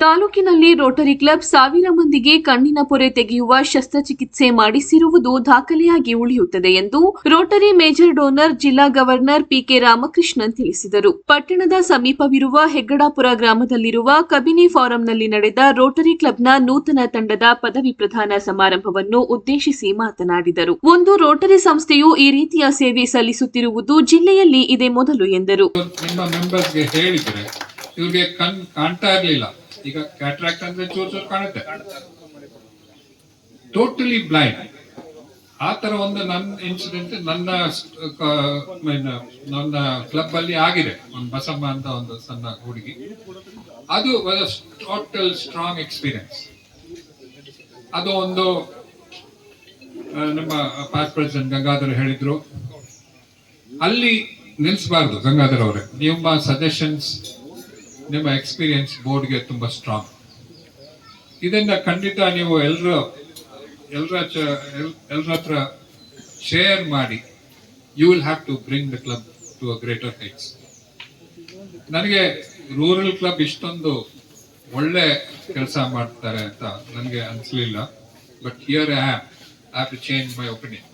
ತಾಲೂಕಿನಲ್ಲಿ Rotary club ಸಾವಿರ ಮಂದಿಗೆ ಕಣ್ಣಿನ ಪೊರೆ ತೆಗೆಯುವ ಶಸ್ತ್ರಚಿಕಿತ್ಸೆ ಮಾಡಿಸಿರುವುದು ದಾಖಲೆಯಾಗಿ ಉಳಿಯುತ್ತದೆ ಎಂದು ರೋಟರಿ ಮೇಜರ್ ಡೋನರ್ ಜಿಲ್ಲಾ ಗವರ್ನರ್ ಪಿಕೆ ರಾಮಕೃಷ್ಣನ್ ತಿಳಿಸಿದರು. ಪಟ್ಟಣದ ಸಮೀಪವಿರುವ ಹೆಗ್ಗಡಾಪುರ ಗ್ರಾಮದಲ್ಲಿರುವ ಕಬಿನಿ ಫಾರಂನಲ್ಲಿ ನಡೆದ ರೋಟರಿ ಕ್ಲಬ್ನ ನೂತನ ತಂಡದ ಪದವಿ ಪ್ರದಾನ ಸಮಾರಂಭವನ್ನು ಉದ್ದೇಶಿಸಿ ಮಾತನಾಡಿದರು. ಒಂದು ರೋಟರಿ ಸಂಸ್ಥೆಯು ಈ ರೀತಿಯ ಸೇವೆ ಸಲ್ಲಿಸುತ್ತಿರುವುದು ಜಿಲ್ಲೆಯಲ್ಲಿ ಇದೇ ಮೊದಲು ಎಂದರು. ಇವ್ರಿಗೆ ಕಣ್ ಕಾಣ್ತಾ ಇರ್ಲಿಲ್ಲ. ಈಗ ಕ್ಯಾಟ್ರಾಕ್ಟ್ ಅಂದ್ರೆ ಚೂರ್ ಚೂರ್ ಕಾಣುತ್ತೆ. ಟೋಟಲಿ ಬ್ಲೈಂಡ್ ಆ ತರ ಒಂದು ನನ್ನ ಇನ್ಸಿಡೆಂಟ್ ನನ್ನ ನನ್ನ ಕ್ಲಬ್ ಅಲ್ಲಿ ಆಗಿದೆ. ಒಂದು ಬಸಮ್ಮ ಅಂತ ಒಂದು ಸಣ್ಣ ಹುಡುಗಿ. ಅದು ಟೋಟಲ್ ಸ್ಟ್ರಾಂಗ್ ಎಕ್ಸ್ಪೀರಿಯನ್ಸ್ ಅದು ಒಂದು ನಮ್ಮ ಪಾಸ್ಟ್ ಪ್ರೆಸಿಡೆಂಟ್ ಗಂಗಾಧರ್ ಹೇಳಿದ್ರು. ಅಲ್ಲಿ ನಿಲ್ಸಬಾರ್ದು ಗಂಗಾಧರ್ ಅವರೇ. ನಿಮ್ಮ ಸಜೆಷನ್ಸ್ ನಿಮ್ಮ ಎಕ್ಸ್ಪೀರಿಯನ್ಸ್ ಬೋರ್ಡ್ಗೆ ತುಂಬಾ ಸ್ಟ್ರಾಂಗ್ ಇದರಿಂದ ಖಂಡಿತ ನೀವು ಎಲ್ಲರೂ ಎಲ್ಲರ ಎಲ್ಲರ ಹತ್ರ ಶೇರ್ ಮಾಡಿ. You will have to bring the club to a greater heights ನನಗೆ ರೂರಲ್ ಕ್ಲಬ್ ಇಷ್ಟೊಂದು ಒಳ್ಳೆ ಕೆಲಸ ಮಾಡ್ತಾರೆ ಅಂತ ನನಗೆ ಅನಿಸ್ಲಿಲ್ಲ. But here I have have to change my opinion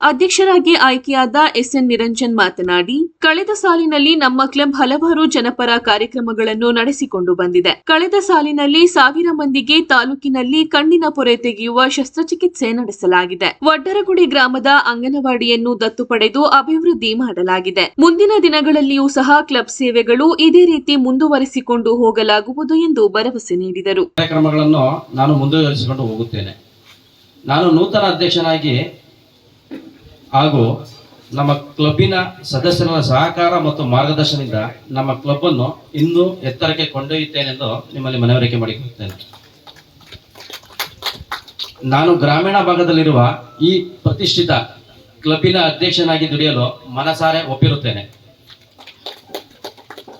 ಅಧ್ಯಕ್ಷರಾಗಿ ಆಯ್ಕೆಯಾದ ಎಸ್ಎನ್ ನಿರಂಜನ್ ಮಾತನಾಡಿ, ಕಳೆದ ಸಾಲಿನಲ್ಲಿ ನಮ್ಮ ಕ್ಲಬ್ ಹಲವಾರು ಜನಪರ ಕಾರ್ಯಕ್ರಮಗಳನ್ನು ನಡೆಸಿಕೊಂಡು ಬಂದಿದೆ. ಕಳೆದ ಸಾಲಿನಲ್ಲಿ ಸಾವಿರ ಮಂದಿಗೆ ತಾಲೂಕಿನಲ್ಲಿ ಕಣ್ಣಿನ ಪೊರೆ ತೆಗೆಯುವ ಶಸ್ತ್ರಚಿಕಿತ್ಸೆ ನಡೆಸಲಾಗಿದೆ. ವಡ್ಡರಗುಡಿ ಗ್ರಾಮದ ಅಂಗನವಾಡಿಯನ್ನು ದತ್ತು ಪಡೆದು ಅಭಿವೃದ್ಧಿ ಮಾಡಲಾಗಿದೆ. ಮುಂದಿನ ದಿನಗಳಲ್ಲಿಯೂ ಸಹ ಕ್ಲಬ್ ಸೇವೆಗಳು ಇದೇ ರೀತಿ ಮುಂದುವರೆಸಿಕೊಂಡು ಹೋಗಲಾಗುವುದು ಎಂದು ಭರವಸೆ ನೀಡಿದರು. ನಾನು ನಾನು ನೂತನ ಅಧ್ಯಕ್ಷನಾಗಿ ಹಾಗೂ ನಮ್ಮ ಕ್ಲಬ್ಬಿನ ಸದಸ್ಯರ ಸಹಕಾರ ಮತ್ತು ಮಾರ್ಗದರ್ಶನದಿಂದ ನಮ್ಮ ಕ್ಲಬ್ ಅನ್ನು ಇನ್ನೂ ಎತ್ತರಕ್ಕೆ ಕೊಂಡೊಯ್ಯುತ್ತೇನೆಂದು ನಿಮ್ಮಲ್ಲಿ ಮನವರಿಕೆ ಮಾಡಿಕೊಳ್ಳುತ್ತೇನೆ ನಾನು ಗ್ರಾಮೀಣ ಭಾಗದಲ್ಲಿರುವ ಈ ಪ್ರತಿಷ್ಠಿತ ಕ್ಲಬ್ಬಿನ ಅಧ್ಯಕ್ಷನಾಗಿ ದುಡಿಯಲು ಮನಸಾರೆ ಒಪ್ಪಿರುತ್ತೇನೆ.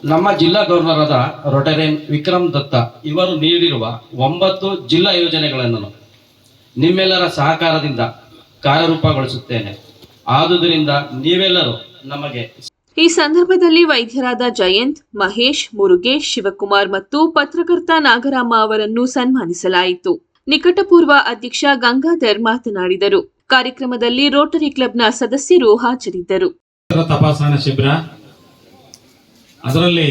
ನಮ್ಮ ಜಿಲ್ಲಾ ಗವರ್ನರ್ ಆದ ರೊಟರೇನ್ ವಿಕ್ರಮ್ ದತ್ತ ಇವರು ನೀಡಿರುವ ಒಂಬತ್ತು ಜಿಲ್ಲಾ ಯೋಜನೆಗಳನ್ನು ನಿಮ್ಮೆಲ್ಲರ ಸಹಕಾರದಿಂದ ಕಾರ್ಯರೂಪಗೊಳಿಸುತ್ತೇನೆ. ಆದುದರಿಂದ ನೀವೆಲ್ಲರೂ ನಮಗೆ ಈ ಸಂದರ್ಭದಲ್ಲಿ ವೈದ್ಯರಾದ ಜಯಂತ್ ಮಹೇಶ್ ಮುರುಗೇಶ್ ಶಿವಕುಮಾರ್ ಮತ್ತು ಪತ್ರಕರ್ತ ನಾಗರಾಮ ಅವರನ್ನು ಸನ್ಮಾನಿಸಲಾಯಿತು. ನಿಕಟಪೂರ್ವ ಅಧ್ಯಕ್ಷ ಗಂಗಾಧರ್ ಮಾತನಾಡಿದರು. ಕಾರ್ಯಕ್ರಮದಲ್ಲಿ ರೋಟರಿ ಕ್ಲಬ್ನ ಸದಸ್ಯರು ಹಾಜರಿದ್ದರು. ತಪಾಸಣಾ ಶಿಬಿರ. ಅದರಲ್ಲಿ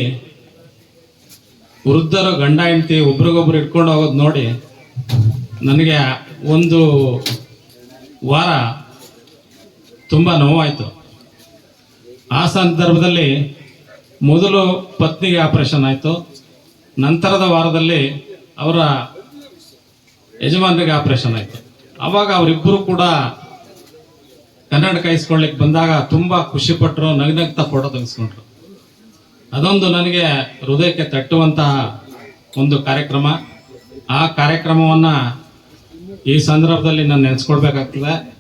ವೃದ್ಧರು ಗಂಡ ಹೆಂಡತಿ ಒಬ್ರಿಗೊಬ್ರು ಇಟ್ಕೊಂಡು ಹೋಗೋದು ನೋಡಿ ನನಗೆ ಒಂದು ವಾರ ತುಂಬ ನೋವಾಯಿತು. ಆ ಸಂದರ್ಭದಲ್ಲಿ ಮೊದಲು ಪತ್ನಿಗೆ ಆಪರೇಷನ್ ಆಯಿತು. ನಂತರದ ವಾರದಲ್ಲಿ ಅವರ ಯಜಮಾನರಿಗೆ ಆಪರೇಷನ್ ಆಯಿತು. ಆವಾಗ ಅವರಿಬ್ಬರು ಕೂಡ ಕನ್ನಡ ಕಾಯಿಸ್ಕೊಳ್ಳಿಕ್ಕೆ ಬಂದಾಗ ತುಂಬಾ ಖುಷಿ ಪಟ್ಟರು ನಗನಗ್ತಾ ಫೋಟೋ ತೆಗೆಸ್ಕೊಂಡ್ರು. ಅದೊಂದು ನನಗೆ ಹೃದಯಕ್ಕೆ ತಟ್ಟುವಂತಹ ಒಂದು ಕಾರ್ಯಕ್ರಮ. ಆ ಕಾರ್ಯಕ್ರಮವನ್ನ ಈ ಸಂದರ್ಭದಲ್ಲಿ ನಾನು ನೆನೆಸ್ಕೊಳ್ಬೇಕಾಗ್ತದೆ.